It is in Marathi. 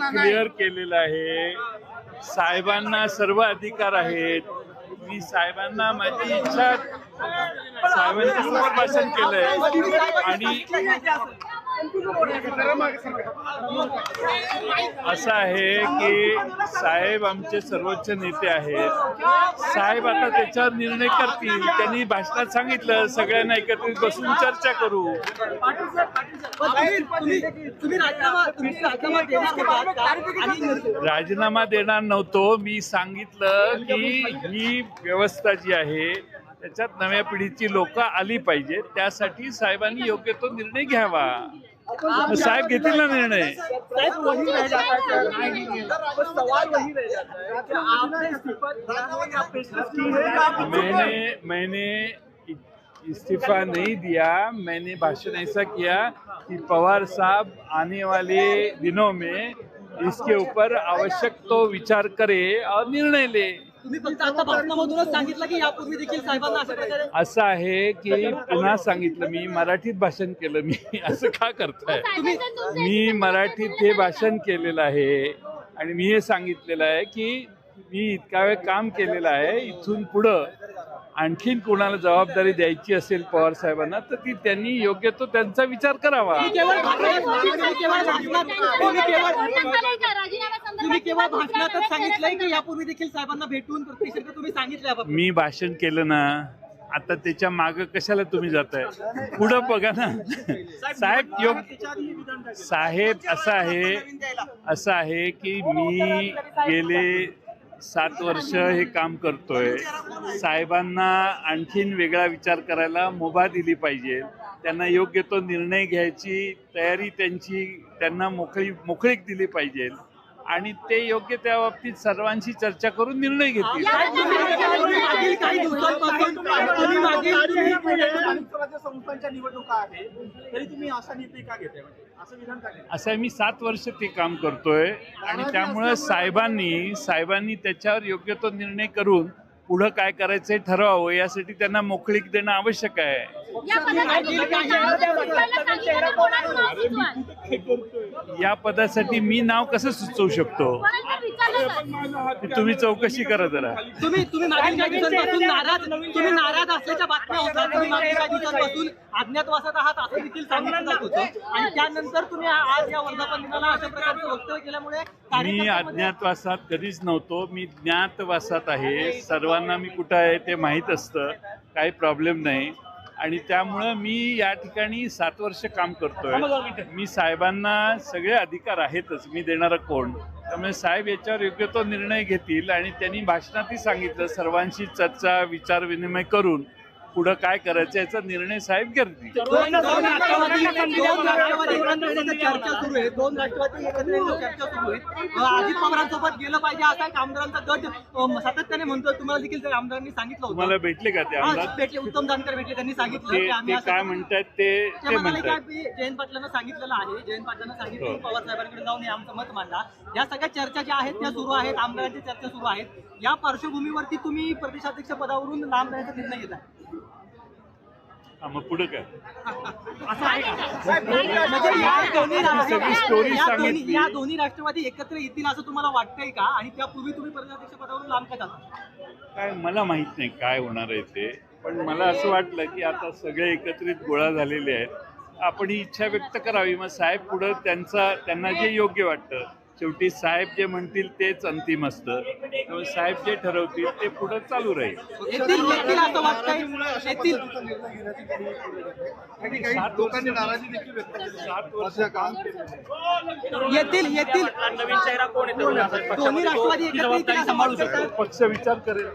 क्लिअर केलेलं आहे. साहेबांना सर्व अधिकार आहेत. मी साहेबांना माझी इच्छा साहेबांच्या समोर भाषण केलंय. आणि असं आहे की साहेब आमचे सर्वोच्च नेते आहेत. साहेब आता त्याच्यावर निर्णय करतील. त्यांनी भाषणात सांगितलं सगळ्यांना एकत्रित बसून चर्चा करू. राजीनामा देणार नव्हतो. मी सांगितलं की ही व्यवस्था जी आहे त्याच्यात नव्या पिढीची लोक आली पाहिजे त्यासाठी साहेबांनी योग्य तो निर्णय घ्यावा. साहेब घेतील ना निर्णय. साहेब वही रह जाता है सर बस सवाल वही रह जाता है कि आपने इस्तीफा दिया है या पेशकश की है या आप मैंने मैंने इस्तीफा नहीं दिया मैंने भाषण ऐसा किया कि पवार साहब आने वाले दिनों में इसके ऊपर आवश्यक तो विचार करे और निर्णय ले। तुम्ही फक्त आता भाषणामधूनच सांगितलं की यापूर्वी देखील साहेबांना अशा प्रकारे असं आहे की पुन्हा सांगितलं मी मराठीत भाषण केलं मी असं का करताय मी मराठीत हे भाषण केलेलं आहे आणि मी हे सांगितलेलं आहे की मी इतका वेळ काम केलेलं आहे इथून पुढं आणखीन कोणाला जबाबदारी द्यायची असेल पवार साहेबांना तर ती त्यांनी योग्य तो त्यांचा विचार करावा तुम्ही केवळ भाषणातच सांगितलंय की यापूर्वी देखील साहेबांना भेटून प्रत्यक्ष तुम्ही सांगितलं मी भाषण केलं ना आता त्याच्या माग कशाला तुम्ही जाताय? पुढं बघा ना. साहेब योग साहेब असं आहे असं आहे की मी गेले सात वर्ष हे काम करतोय. साहेबांना आणखीन वेगळा विचार करायला मुभा दिली पाहिजे. त्यांना योग्य तो निर्णय घ्यायची तयारी त्यांची त्यांना मोकळी मोकळीक दिली पाहिजे. आणि ते योग्य त्या बाबतीत सर्वांशी चर्चा करून निर्णय घेतील. तुम्ही मागील काही दिवसांपासून तुम्ही मागील स्वराज्य संस्थांच्या निवडणुका आहे तरी तुम्ही असा निर्णय का घेताय? म्हणजे असं विधान का घेताय? असं आहे, मी सात वर्ष ते काम करतोय आणि त्यामुळं साहेबांनी साहेबांनी त्याच्यावर योग्य तो निर्णय करून पुढं काय करायचंय ठरवावं यासाठी त्यांना मोकळीक देणं आवश्यक आहे. या पदासाठी मी नाव कसं सुचवू शकतो? तुम्ही चौकशी करा जरा. तुम्ही तुम्ही मागील काही दिवसांपासून नाराज तुम्ही नाराज असल्याच्या बातम्या होतात. तुम्ही मागील काही दिवसांपासून अज्ञातवासात आहात असं देखील सांगितलं जात होतं. आणि त्यानंतर तुम्ही आज या वर्धापन दिनाला अशा प्रकारचं वक्तव्य केल्यामुळे मी अज्ञातवासात कधीच नव्हतो. मी ज्ञातवासात आहे. सर्वांना मी कुठं आहे ते माहीत असतं. काही प्रॉब्लेम नाही. आणि त्यामुळं मी या ठिकाणी सात वर्ष काम करतोय. मी साहेबांना सगळे अधिकार आहेतच मी देणारा कोण. त्यामुळे साहेब याच्यावर योग्य तो निर्णय घेतील आणि त्यांनी भाषणातही सांगितलं सर्वांशी चर्चा विचार विनिमय करून. पुढं काय करायचं याचा निर्णय साहेब घेतील. दोन दोन राष्ट्रवादी चर्चा सुरू आहे. दोन राष्ट्रवादी एकत्र येण्याची चर्चा सुरू आहे. अं, अजित पवारांसोबत गेलं पाहिजे असा आमदारांचा गट सातत्याने म्हणतोय. तुम्हाला देखील आमदारांनी सांगितलं तुम्हाला होतं भेटले का ते हा, आमदार? भेटले उत्तम जानकर भेटले त्यांनी सांगितलं ते की आम्ही ते असं- काय म्हणतात ते जयंत पाटलांना सांगितलेलं आहे. जयंत पाटलांना सांगितलं हो. पवार साहेबांकडे जाऊन हे आमचं मत मांडा. या सगळ्या चर्चा ज्या आहेत त्या सुरू आहेत. आमदारांच्या चर्चा सुरू आहेत. या पार्श्वभूमीवरती तुम्ही प्रदेशाध्यक्ष पदावरून लांब जाण्याचा निर्णय घेताय. हा, मग पुढं काय? असं आहे का? या दोन्ही राष्ट्रवादी एकत्र येतील असं तुम्हाला वाटतंय का? आणि त्यापूर्वी तुम्ही प्रदेशाध्यक्ष पदावरून लांब का जाता काय मला माहीत नाही काय होणार आहे ते पण मला असं वाटलं की आता सगळे एकत्रित गोळा झालेले आहेत. आपण ही इच्छा व्यक्त करावी. मग साहेब पुढं त्यांचा त्यांना जे योग्य वाटतं शेवटी साहेब जे म्हणतील तेच अंतिम असतं. त्यामुळे साहेब जे ठरवतील ते पुढं चालू राहील. नवीन चेहरा कोण येतो? पक्ष विचार करेल.